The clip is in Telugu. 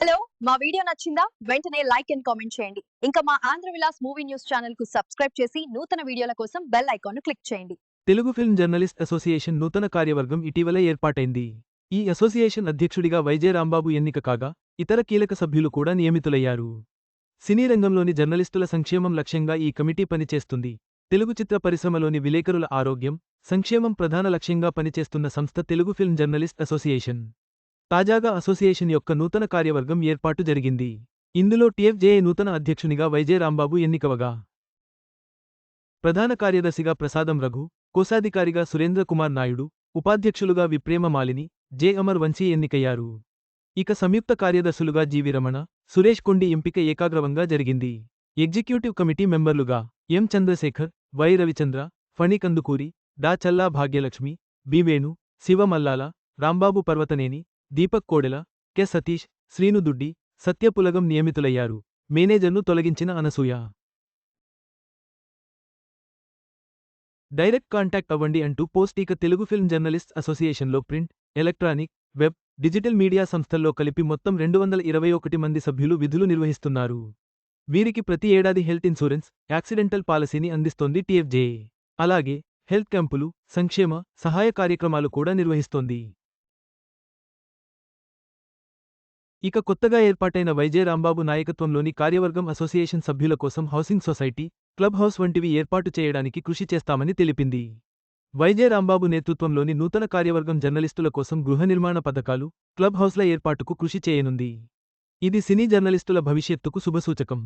హలో మా వీడియో నచ్చిందా? వెంటనే లైక్ అండ్ కామెంట్ చేయండి. ఇంకా మా ఆంధ్ర విలాస్ మూవీ న్యూస్ ఛానల్కు సబ్స్క్రైబ్ చేసి నూతన వీడియోల కోసం బెల్ ఐకాన్ క్లిక్ చేయండి. తెలుగు ఫిల్మ్ జర్నలిస్ట్ అసోసియేషన్ నూతన కార్యవర్గం ఇటీవల ఏర్పాటైంది. ఈ అసోసియేషన్ అధ్యక్షుడిగా వైజే రాంబాబు ఎన్నిక కాగా ఇతర కీలక సభ్యులు కూడా నియమితులయ్యారు. సినీ రంగంలోని జర్నలిస్టుల సంక్షేమం లక్ష్యంగా ఈ కమిటీ పనిచేస్తుంది. తెలుగు చిత్ర పరిశ్రమలోని విలేకరుల ఆరోగ్యం సంక్షేమం ప్రధాన లక్ష్యంగా పనిచేస్తున్న సంస్థ తెలుగు ఫిల్మ్ జర్నలిస్ట్ అసోసియేషన్. తాజాగా అసోసియేషన్ యొక్క నూతన కార్యవర్గం ఏర్పాటు జరిగింది. ఇందులో టీఎఫ్జేఏ నూతన అధ్యక్షునిగా వైజే రాంబాబు ఎన్నికవగా. ప్రధాన కార్యదర్శిగా ప్రసాదం రఘు కోశాధికారిగా సురేంద్ర కుమార్ నాయుడు ఉపాధ్యక్షులుగా విప్రేమ మాలిని జె అమర్ వంశీ ఎన్నికయ్యారు. ఇక సంయుక్త కార్యదర్శులుగా జీవి రమణ సురేష్ కొండి ఎంపిక ఏకాగ్రవంగా జరిగింది. ఎగ్జిక్యూటివ్ కమిటీ మెంబర్లుగా ఎం చంద్రశేఖర్ వై రవిచంద్ర ఫణి కందుకూరి డా చల్లా భాగ్యలక్ష్మి బివేణు శివ మల్లాల రాంబాబు పర్వతనేని దీపక్ కోడెల కె. సతీష్ శ్రీనుదుడ్డి సత్యపులగం నియమితులయ్యారు. మేనేజర్ను తొలగించిన అనసూయ. డైరెక్ట్ కాంటాక్ట్ అవ్వండి అంటూ పోస్ట్ ఇక తెలుగు ఫిల్మ్ జర్నలిస్ట్ అసోసియేషన్లో print electronic web digital media సంస్థల్లో కలిపి మొత్తం రెండు వందల ఇరవై ఒకటి మంది సభ్యులు విధులు నిర్వహిస్తున్నారు. వీరికి ప్రతి ఏడాది హెల్త్ ఇన్సూరెన్స్ యాక్సిడెంటల్ పాలసీని అందిస్తోంది టీఎఫ్జే అలాగే హెల్త్ క్యాంపులు సంక్షేమ సహాయ కార్యక్రమాలు కూడా నిర్వహిస్తోంది. ఇక కొత్తగా ఏర్పాటైన వైజే రాంబాబు నాయకత్వంలోని కార్యవర్గం అసోసియేషన్ సభ్యుల కోసం హౌసింగ్ సొసైటీ క్లబ్ హౌస్ వంటివి ఏర్పాటు చేయడానికి కృషి చేస్తామని తెలిపింది. వైజే రాంబాబు నేతృత్వంలోని నూతన కార్యవర్గం జర్నలిస్టుల కోసం గృహ నిర్మాణ పథకాలు క్లబ్ హౌస్ల ఏర్పాటుకు కృషి చేయనుంది. ఇది సినీ జర్నలిస్టుల భవిష్యత్తుకు శుభసూచకం.